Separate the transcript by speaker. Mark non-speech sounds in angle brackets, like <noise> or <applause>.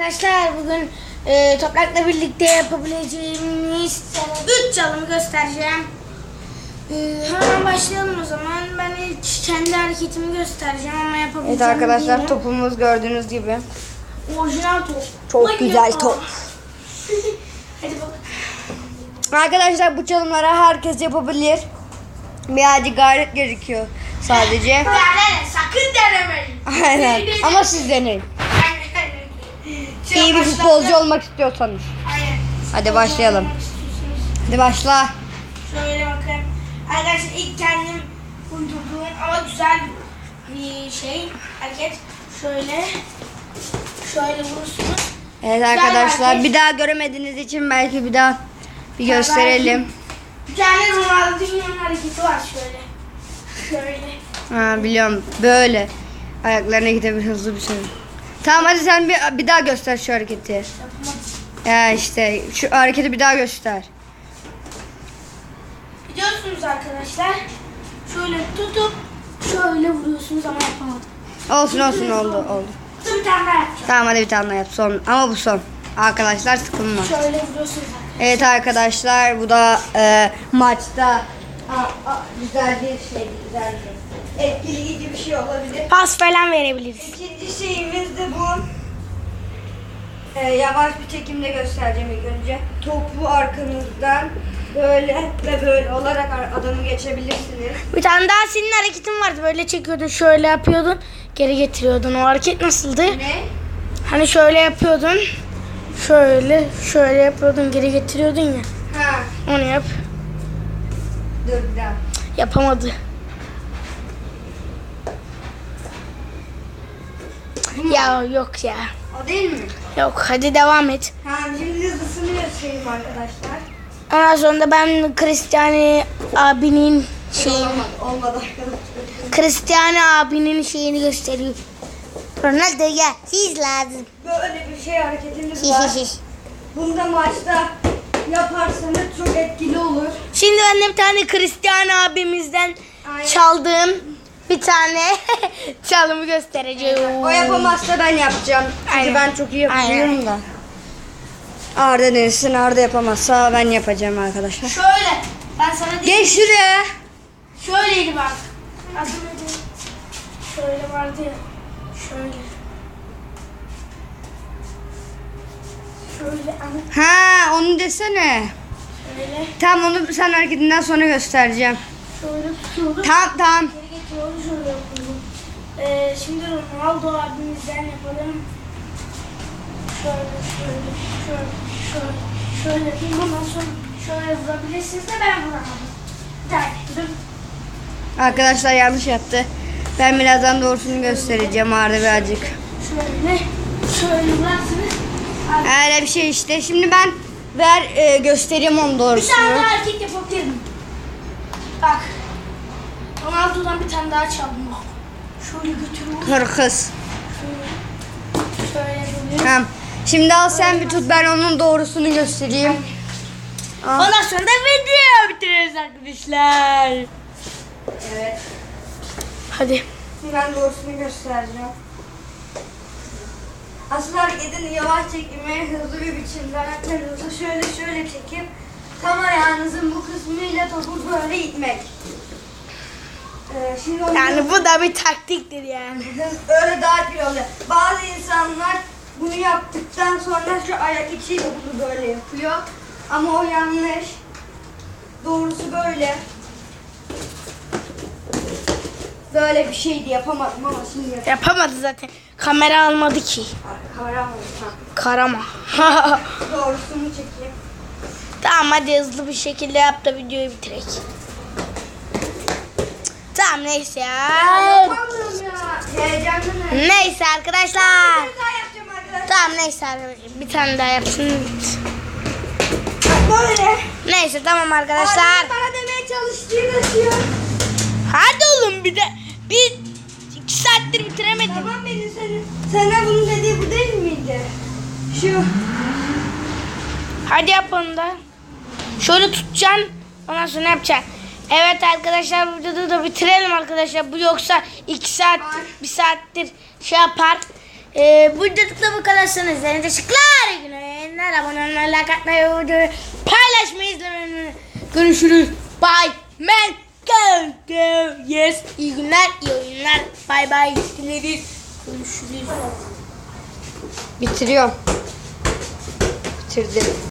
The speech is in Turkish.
Speaker 1: arkadaşlar bugün e, toprakla birlikte yapabileceğimiz 3 çalımı göstereceğim. E, hemen başlayalım o zaman. Ben ilk kendi hareketimi göstereceğim ama yapabileceğim
Speaker 2: Evet arkadaşlar
Speaker 1: değilim.
Speaker 2: topumuz gördüğünüz gibi.
Speaker 1: Orijinal top.
Speaker 2: Çok
Speaker 1: Vay
Speaker 2: güzel
Speaker 1: ya.
Speaker 2: top. <laughs>
Speaker 1: Hadi bak.
Speaker 2: Arkadaşlar bu çalımları herkes yapabilir. Birazcık gayret gerekiyor sadece.
Speaker 1: Deneme, sakın denemeyin.
Speaker 2: Aynen. Ama siz deneyin. İyi bir futbolcu olmak istiyorsanız.
Speaker 1: Aynen.
Speaker 2: Hadi başlayalım. Hadi başla.
Speaker 1: Şöyle bakın. Arkadaşlar ilk kendim uydurduğum ama güzel bir şey hareket. Şöyle şöyle vurursunuz.
Speaker 2: Evet arkadaşlar bir daha göremediğiniz için belki bir daha bir gösterelim.
Speaker 1: Bir tane Ronaldinho'nun hareketi var şöyle. Şöyle.
Speaker 2: Ha biliyorum böyle. Ayaklarına gidip hızlı bir şey. Tamam hadi sen bir, bir daha göster şu hareketi.
Speaker 1: Yapma.
Speaker 2: Ya işte şu hareketi bir daha göster.
Speaker 1: Biliyorsunuz arkadaşlar. Şöyle tutup şöyle vuruyorsunuz ama yapamadım.
Speaker 2: Olsun olsun oldu oldu.
Speaker 1: Dur bir tane daha yapacağım.
Speaker 2: Tamam hadi bir tane daha yap son. Ama bu son. Arkadaşlar sıkılma.
Speaker 1: Şöyle vuruyorsunuz.
Speaker 2: Evet arkadaşlar bu da e, maçta aa, aa, güzel bir şey güzel bir etkileyici bir şey olabilir.
Speaker 1: Pas falan verebiliriz.
Speaker 2: İkinci şeyimiz de bu. E, yavaş bir çekimde göstereceğim ilk önce. Topu arkanızdan böyle ve böyle olarak ar- adamı geçebilirsiniz.
Speaker 1: Bir tane daha senin hareketin vardı. Böyle çekiyordun, şöyle yapıyordun, geri getiriyordun. O hareket nasıldı?
Speaker 2: Ne?
Speaker 1: Hani şöyle yapıyordun. Şöyle, şöyle yapıyordun, geri getiriyordun ya.
Speaker 2: Ha,
Speaker 1: Onu yap.
Speaker 2: dur bir daha.
Speaker 1: Yapamadı. Ya yok ya.
Speaker 2: O değil mi?
Speaker 1: Yok hadi devam et.
Speaker 2: Tamam şimdi hızlısını göstereyim arkadaşlar.
Speaker 1: Ondan sonra da ben Cristiano abinin şeyini,
Speaker 2: Olmadı, olmadı arkadaşlar.
Speaker 1: Cristiano abinin şeyini gösteriyor. Ronaldo ya, siz lazım.
Speaker 2: Böyle bir şey hareketimiz var. Bunda maçta yaparsanız çok etkili olur.
Speaker 1: Şimdi ben de bir tane Cristiano abimizden
Speaker 2: Aynen.
Speaker 1: çaldığım bir tane <laughs> çalımı göstereceğim.
Speaker 2: O yapamazsa ben yapacağım. Çünkü
Speaker 1: Aynen.
Speaker 2: ben çok iyi yapıyorum
Speaker 1: Aynen.
Speaker 2: da. Arda denirsin. Arda yapamazsa ben yapacağım arkadaşlar.
Speaker 1: Şöyle, ben sana diyeyim.
Speaker 2: Geç şuraya.
Speaker 1: Şöyleydi bak. Neydi? Şöyle vardı ya. Şöyle. Şöyle
Speaker 2: Ha onu desene.
Speaker 1: şöyle.
Speaker 2: Tamam onu sen hareketinden sonra göstereceğim.
Speaker 1: Şöyle tutuyordum.
Speaker 2: Tamam tamam.
Speaker 1: Getiriyordu şöyle yapıyordum. Ee, şimdi Ronaldo abimizden yapalım. Şöyle şöyle şöyle şöyle şöyle yapayım. Ondan sonra şöyle vurabilirsiniz de ben vuramadım. Bir dur.
Speaker 2: Arkadaşlar yanlış yaptı. Ben birazdan doğrusunu göstereceğim Arda birazcık.
Speaker 1: Şöyle şöyle vurarsınız.
Speaker 2: Öyle bir şey işte. Şimdi ben ver e, göstereyim
Speaker 1: Bir
Speaker 2: doğrusunu.
Speaker 1: tane daha hareket yapabilirim. Bak. Ronaldo'dan bir tane daha çaldım. Şöyle götürüyorum.
Speaker 2: Kırkız.
Speaker 1: Şöyle, şöyle.
Speaker 2: Tamam. Şimdi al sen bir tut ben onun doğrusunu göstereyim. Al.
Speaker 1: Ondan sonra da video bitiriyoruz arkadaşlar.
Speaker 2: Evet.
Speaker 1: Hadi.
Speaker 2: Ben doğrusunu göstereceğim. Asıl hareketini yavaş çekime hızlı bir biçimde ayakları hızlı şöyle şöyle çekip tam ayağınızın bu kısmıyla topu böyle itmek. Ee, şimdi onu
Speaker 1: Yani bu da bir taktiktir yani.
Speaker 2: öyle daha etkili oluyor. Bazı insanlar bunu yaptıktan sonra şu ayak içiyle bunu böyle yapıyor. Ama o yanlış. Doğrusu böyle. Böyle bir şeydi yapamadım ama şimdi yapacağım.
Speaker 1: Yapamadı zaten. Kamera almadı ki.
Speaker 2: Kamera? Ha.
Speaker 1: Karama.
Speaker 2: Doğrusunu çekeyim.
Speaker 1: tamam hadi hızlı bir şekilde yap da videoyu bitirek. Tamam neyse ya.
Speaker 2: Ne?
Speaker 1: Neyse arkadaşlar. Tamam neyse arkadaşlar. Bir tane daha yapsın.
Speaker 2: Böyle.
Speaker 1: Neyse tamam arkadaşlar.
Speaker 2: Bana demeye çalıştığı diyor.
Speaker 1: Hadi oğlum bir de bir iki saattir bitiremedim.
Speaker 2: Tamam benim senin. Sana bunun dediği bu değil miydi? Şu.
Speaker 1: Hadi yap onu da. Şöyle tutacaksın. Ondan sonra yapacaksın. Evet arkadaşlar bu videoda da bitirelim arkadaşlar. Bu yoksa iki saat, bir saattir şey yapar. Ee, bu videolukta bu kadar sonra. Teşekkürler. İyi günler. Abone olmayı, like atmayı, videoyu paylaşmayı, izlemeyi. Görüşürüz. Bye. Man. Go. Go. Yes. İyi günler. iyi oyunlar. Bye bye. Dileriz. Görüşürüz.
Speaker 2: Bitiriyorum. Bitirdim.